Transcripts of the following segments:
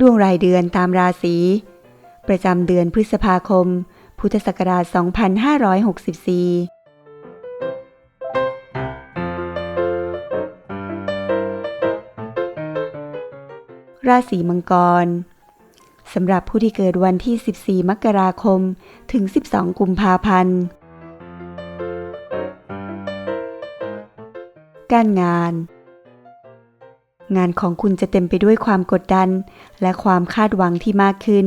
ดวงรายเดือนตามราศี ประจำเดือนพฤษภาคม พุทธศักราช 2564ราศีมังกรสำหรับผู้ที่เกิดวันที่ 14 มกราคม ถึง 12 กุมภาพันธ์ การงาน งานของคุณจะเต็มไปด้วยความกดดัน และความคาดหวังที่มากขึ้น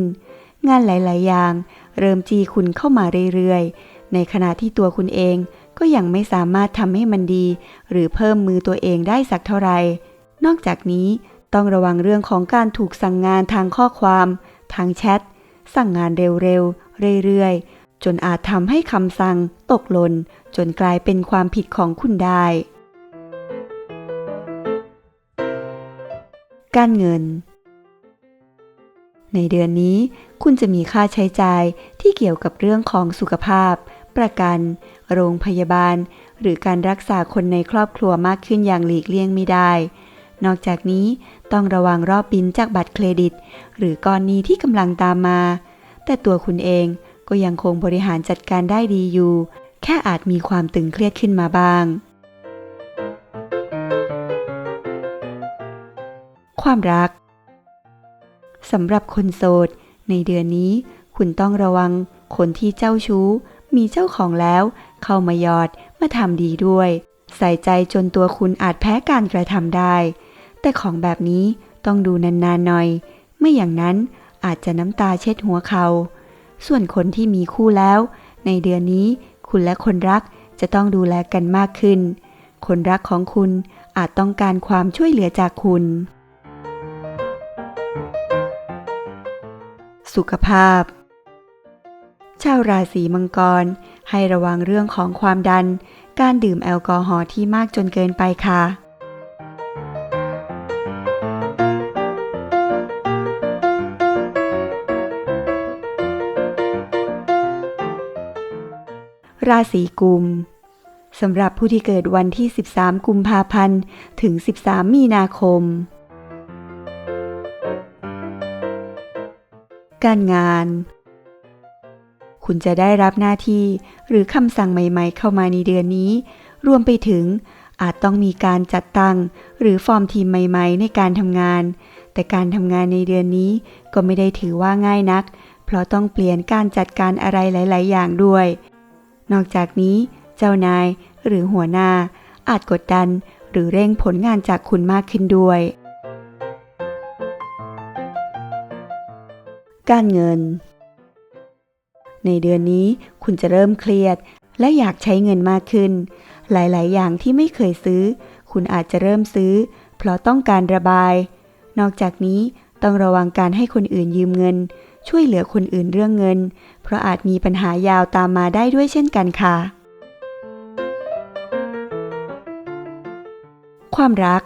งานหลาย ๆ อย่าง เริ่มจีคุณเข้ามาเรื่อย ๆ ในขณะที่ตัวคุณเองก็ยังไม่สามารถทำให้มันดี หรือเพิ่มมือตัวเองได้สักเท่าไหร่ นอกจากนี้ต้องระวังเรื่องของการถูกสั่งงานทางข้อความ ทางแชท สั่งงานเร็ว ๆ เรื่อย ๆ จนอาจทำให้คำสั่ง ตกหล่นจนกลายเป็นความผิดของคุณได้ การเงิน ในเดือนนี้คุณจะมีค่าใช้จ่ายที่เกี่ยวกับเรื่องของสุขภาพ ประกัน โรงพยาบาล หรือการรักษาคนในครอบครัวมากขึ้นอย่างหลีกเลี่ยงไม่ได้ นอกจากนี้ต้องระวังรอบบินจากบัตรเครดิต หรือก้อนนี้ที่กำลังตามมา แต่ตัวคุณเองก็ยังคงบริหารจัดการได้ดีอยู่ แค่อาจมีความตึงเครียดขึ้นมาบ้าง ความรักสำหรับคนโสด ในเดือนนี้ คุณต้องระวังคนที่เจ้าชู้ มีเจ้าของแล้ว เข้ามาหยอดมาทำดีด้วย ใส่ใจจนตัวคุณอาจแพ้การกระทำได้ แต่ของแบบนี้ต้องดูนานๆหน่อย ไม่อย่างนั้นอาจจะน้ำตาเช็ดหัวเขา ส่วนคนที่มีคู่แล้ว ในเดือนนี้คุณและคนรักจะต้องดูแลกันมากขึ้น คนรักของคุณอาจต้องการความช่วยเหลือจากคุณ สุขภาพ ชาวราศีมังกร ให้ระวังเรื่องของความดัน การดื่มแอลกอฮอล์ที่มากจนเกินไปค่ะ ราศีกุมสำหรับผู้ที่เกิดวันที่ 13 กุมภาพันธ์ ถึง 13 มีนาคม การงาน คุณจะได้รับหน้าที่หรือคำสั่งใหม่ ๆ เข้ามาในเดือนนี้ รวมไปถึงอาจต้องมีการจัดตั้งหรือฟอร์มทีมใหม่ ๆ ในการทำงาน แต่การทำงานในเดือนนี้ก็ไม่ได้ถือว่าง่ายนัก เพราะต้องเปลี่ยนการจัดการอะไรหลาย ๆ อย่างด้วย นอกจากนี้ เจ้านายหรือหัวหน้า อาจกดดันหรือเร่งผลงานจากคุณมากขึ้นด้วย การเงิน ในเดือนนี้คุณจะเริ่มเครียด และอยากใช้เงินมากขึ้น หลาย ๆ อย่างที่ไม่เคยซื้อ คุณอาจจะเริ่มซื้อ เพราะต้องการระบาย นอกจากนี้ต้องระวังการให้คนอื่นยืมเงิน ช่วยเหลือคนอื่นเรื่องเงิน เพราะอาจมีปัญหายาวตามมาได้ด้วยเช่นกันค่ะ ความรัก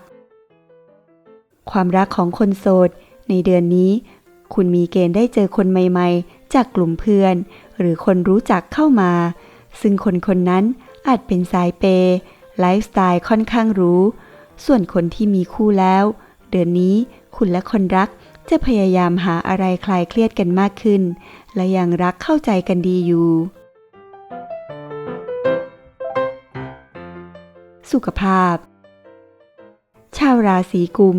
ความรักของคนโสดในเดือนนี้ คุณมีเกณฑ์ได้เจอคนใหม่ ๆ จากกลุ่มเพื่อน หรือคนรู้จักเข้ามา ซึ่งคนคนนั้นอาจเป็นสายเปย์ไลฟ์สไตล์ค่อนข้างรู้ ส่วนคนที่มีคู่แล้ว เดือนนี้คุณและคนรักจะพยายามหาอะไรคลายเครียดกันมากขึ้น และยังรักเข้าใจกันดีอยู่ สุขภาพ ชาวราศีกุม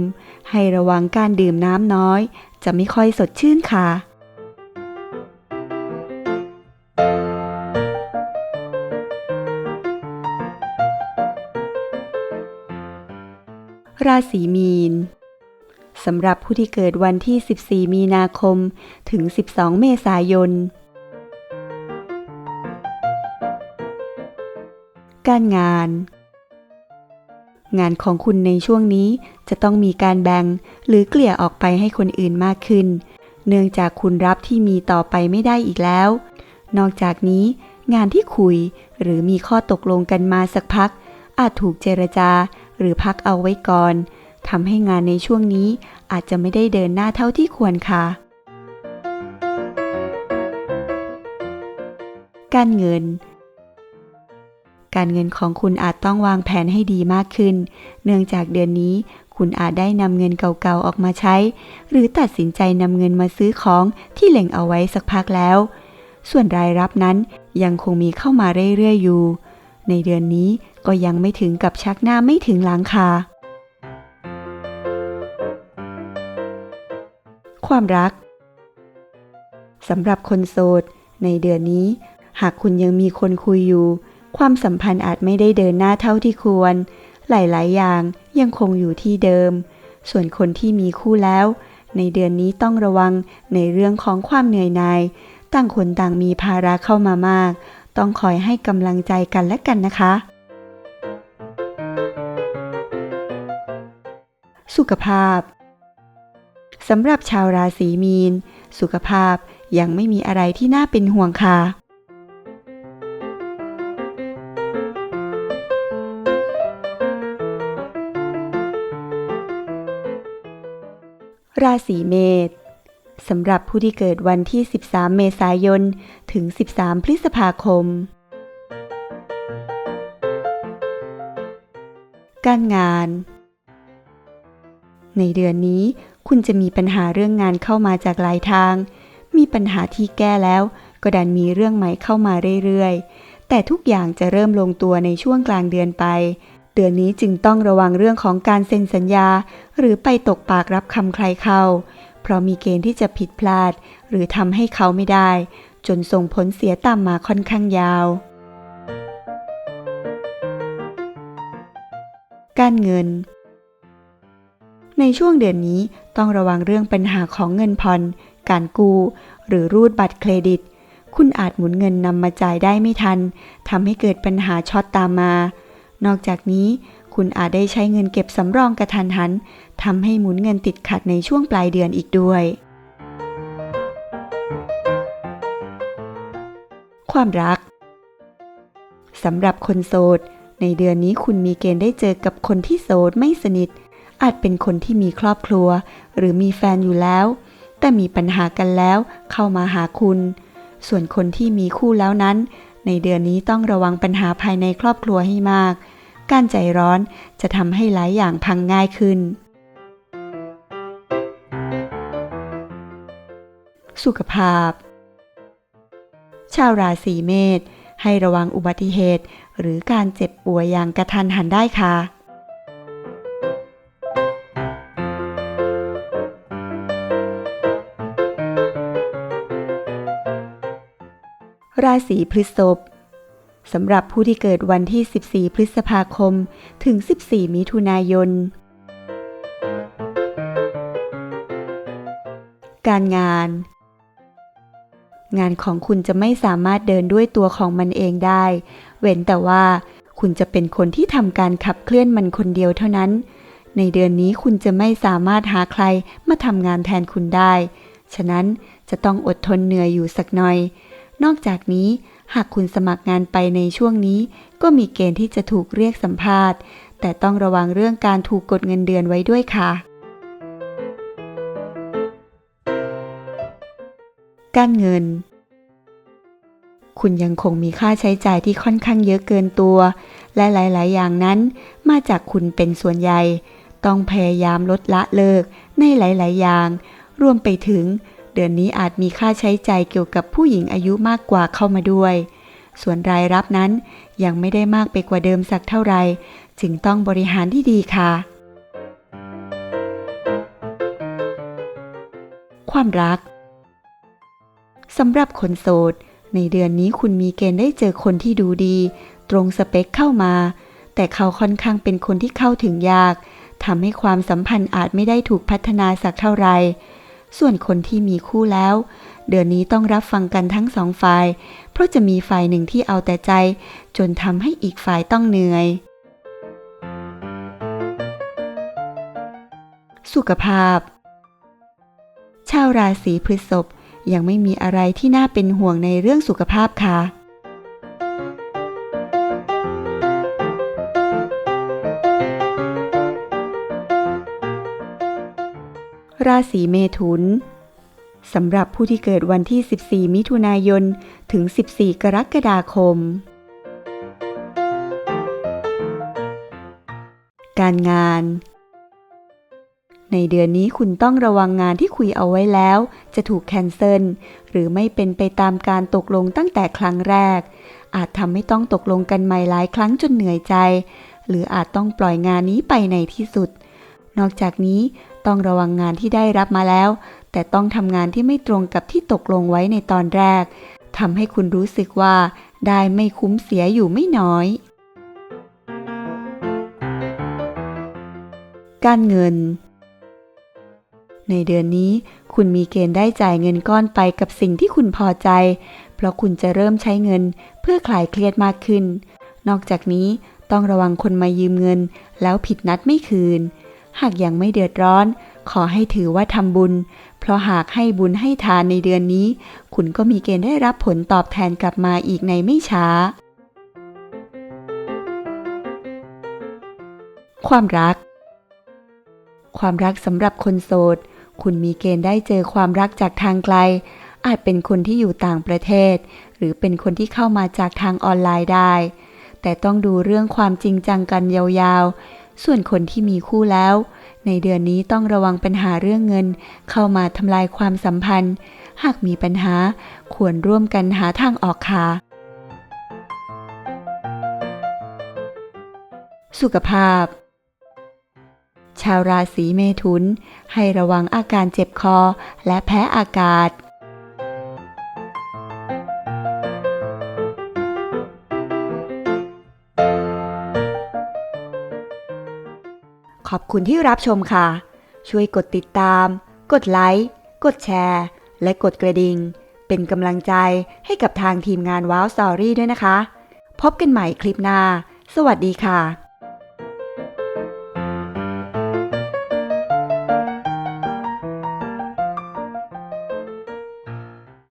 ให้ระวังการดื่มน้ำน้อย จะไม่ค่อยสดชื่นค่ะ ราศีมีนสำหรับผู้ที่เกิดวันที่ 14 มีนาคม ถึง 12 เมษายน การงาน งานของคุณในช่วงนี้จะต้องมีการแบ่งหรือเกลี่ยออกไปให้คนอื่นมากขึ้น เนื่องจากคุณรับที่มีต่อไปไม่ได้อีกแล้ว นอกจากนี้งานที่คุยหรือมีข้อตกลงกันมาสักพัก อาจถูกเจรจาหรือพักเอาไว้ก่อนทำให้งานในช่วงนี้อาจจะไม่ได้เดินหน้าเท่าที่ควรค่ะ การเงิน การเงินของคุณอาจต้องวางแผนให้ดีมากขึ้น เนื่องจากเดือนนี้คุณอาจได้นำเงินเก่าๆออกมาใช้ หรือตัดสินใจนำเงินมาซื้อของที่เล็งเอาไว้สักพักแล้ว ส่วนรายรับนั้นยังคงมีเข้ามาเรื่อยๆอยู่ ในเดือนนี้ก็ยังไม่ถึงกับชักหน้าไม่ถึงหลังค่ะความรักสำหรับคนโสด ในเดือนนี้ หากคุณยังมีคนคุยอยู่ ความสัมพันธ์อาจไม่ได้เดินหน้าเท่าที่ควร หลาย ๆ อย่างยังคงอยู่ที่เดิม ส่วนคนที่มีคู่แล้ว ในเดือนนี้ต้องระวังในเรื่องของความเหนื่อยหน่าย ต่างคนต่างมีภาระเข้ามามาก ต้องคอยให้กำลังใจกันและกันนะคะ สุขภาพสำหรับชาวราศีมีน สุขภาพยังไม่มีอะไรที่น่าเป็นห่วงค่ะ ราศีเมษสำหรับผู้ที่เกิดวันที่ 13 เมษายน ถึง 13 พฤษภาคม การงาน ในเดือนนี้คุณจะมีปัญหาเรื่องงานเข้ามาจากหลายทาง มีปัญหาที่แก้แล้ว ก็ดันมีเรื่องใหม่เข้ามาเรื่อยๆ แต่ทุกอย่างจะเริ่มลงตัวในช่วงกลางเดือนไป เดือนนี้จึงต้องระวังเรื่องของการเซ็นสัญญา หรือไปตกปากรับคำใครเข้า เพราะมีเกณฑ์ที่จะผิดพลาด หรือทำให้เขาไม่ได้ จนส่งผลเสียตามมาค่อนข้างยาว การเงิน ในช่วงเดือนนี้ต้องระวังเรื่องปัญหาของเงินผ่อน การกู้ หรือรูดบัตรเครดิต คุณอาจหมุนเงินนำมาจ่ายได้ไม่ทันทำให้เกิดปัญหาช็อตตามมา นอกจากนี้คุณอาจได้ใช้เงินเก็บสำรองกระทันหันทำให้หมุนเงินติดขัดในช่วงปลายเดือนอีกด้วย ความรักสำหรับคนโสด ในเดือนนี้คุณมีเกณฑ์ได้เจอกับคนที่โสดไม่สนิท อาจเป็นคนที่มีครอบครัว หรือมีแฟนอยู่แล้ว แต่มีปัญหากันแล้ว เข้ามาหาคุณ ส่วนคนที่มีคู่แล้วนั้น ในเดือนนี้ต้องระวังปัญหาภายในครอบครัวให้มาก การใจร้อนจะทำให้หลายอย่างพังง่ายขึ้น สุขภาพ ชาวราศีเมษให้ระวังอุบัติเหตุ หรือการเจ็บป่วยอย่างกระทันหันได้ค่ะ ราศีพฤษภ สำหรับผู้ที่เกิดวันที่ 14 พฤษภาคม ถึง 14 มิถุนายน การงาน งานของคุณจะไม่สามารถเดินด้วยตัวของมันเองได้ เว้นแต่ว่าคุณจะเป็นคนที่ทำการขับเคลื่อนมันคนเดียวเท่านั้น ในเดือนนี้คุณจะไม่สามารถหาใครมาทำงานแทนคุณได้ ฉะนั้นจะต้องอดทนเหนื่อยอยู่สักหน่อย นอกจากนี้ หากคุณสมัครงานไปในช่วงนี้ ก็มีเกณฑ์ที่จะถูกเรียกสัมภาษณ์ แต่ต้องระวังเรื่องการถูกกดเงินเดือนไว้ด้วยค่ะ การเงิน คุณยังคงมีค่าใช้จ่ายที่ค่อนข้างเยอะเกินตัว และหลาย ๆ อย่างนั้น มาจากคุณเป็นส่วนใหญ่ ต้องพยายามลดละเลิกในหลาย ๆ อย่าง รวมไปถึง เดือนนี้อาจมีค่าใช้จ่ายเกี่ยวกับผู้หญิงอายุมากกว่าเข้ามาด้วย ส่วนรายรับนั้นยังไม่ได้มากไปกว่าเดิมสักเท่าไหร่ จึงต้องบริหารที่ดีค่ะ ความรักสำหรับคนโสด ในเดือนนี้คุณมีเกณฑ์ได้เจอคนที่ดูดี ตรงสเปคเข้ามา แต่เขาค่อนข้างเป็นคนที่เข้าถึงยากทำให้ความสัมพันธ์อาจไม่ได้ถูกพัฒนาสักเท่าไหร่ ส่วนคนที่มีคู่แล้ว เดือนนี้ต้องรับฟังกันทั้งสองฝ่าย เพราะจะมีฝ่ายหนึ่งที่เอาแต่ใจ จนทำให้อีกฝ่ายต้องเหนื่อย สุขภาพ ชาวราศีพฤษภยังไม่มีอะไรที่น่าเป็นห่วงในเรื่องสุขภาพค่ะ ราศีเมถุนสำหรับผู้ที่เกิดวันที่ 14 มิถุนายน ถึง 14 กรกฎาคม การงาน ในเดือนนี้คุณต้องระวังงานที่คุยเอาไว้แล้ว จะถูกแคนเซิลหรือไม่เป็นไปตามการตกลงตั้งแต่ครั้งแรก อาจทำให้ต้องตกลงกันใหม่หลายครั้งจนเหนื่อยใจ หรืออาจต้องปล่อยงานนี้ไปในที่สุดนอกจากนี้ ต้องระวังงานที่ได้รับมาแล้ว แต่ต้องทำงานที่ไม่ตรงกับที่ตกลงไว้ในตอนแรกทำให้คุณรู้สึกว่า ได้ไม่คุ้มเสียอยู่ไม่น้อย การเงิน ในเดือนนี้ คุณมีเกณฑ์ได้จ่ายเงินก้อนไปกับสิ่งที่คุณพอใจ เพราะคุณจะเริ่มใช้เงินเพื่อคลายเครียดมากขึ้น นอกจากนี้ต้องระวังคนมายืมเงิน แล้วผิดนัดไม่คืน หากยังไม่เดือดร้อน ขอให้ถือว่าทำบุญ เพราะหากให้บุญให้ทานในเดือนนี้ คุณก็มีเกณฑ์ได้รับผลตอบแทนกลับมาอีกในไม่ช้า ความรัก ความรักสำหรับคนโสด คุณมีเกณฑ์ได้เจอความรักจากทางไกล อาจเป็นคนที่อยู่ต่างประเทศ หรือเป็นคนที่เข้ามาจากทางออนไลน์ได้ แต่ต้องดูเรื่องความจริงจังกันยาวๆ ส่วนคนที่มีคู่แล้ว ในเดือนนี้ต้องระวังปัญหาเรื่องเงิน เข้ามาทำลายความสัมพันธ์ หากมีปัญหาควรร่วมกันหาทางออกค่ะ สุขภาพ ชาวราศีเมถุน ให้ระวังอาการเจ็บคอและแพ้อากาศ ขอบคุณที่รับชมค่ะ ช่วยกดติดตาม กดไลค์กดแชร์ และกดกระดิ่ง เป็นกำลังใจให้กับทางทีมงานว้าวสตอรี่ด้วยนะคะ พบกันใหม่คลิปหน้า สวัสดีค่ะ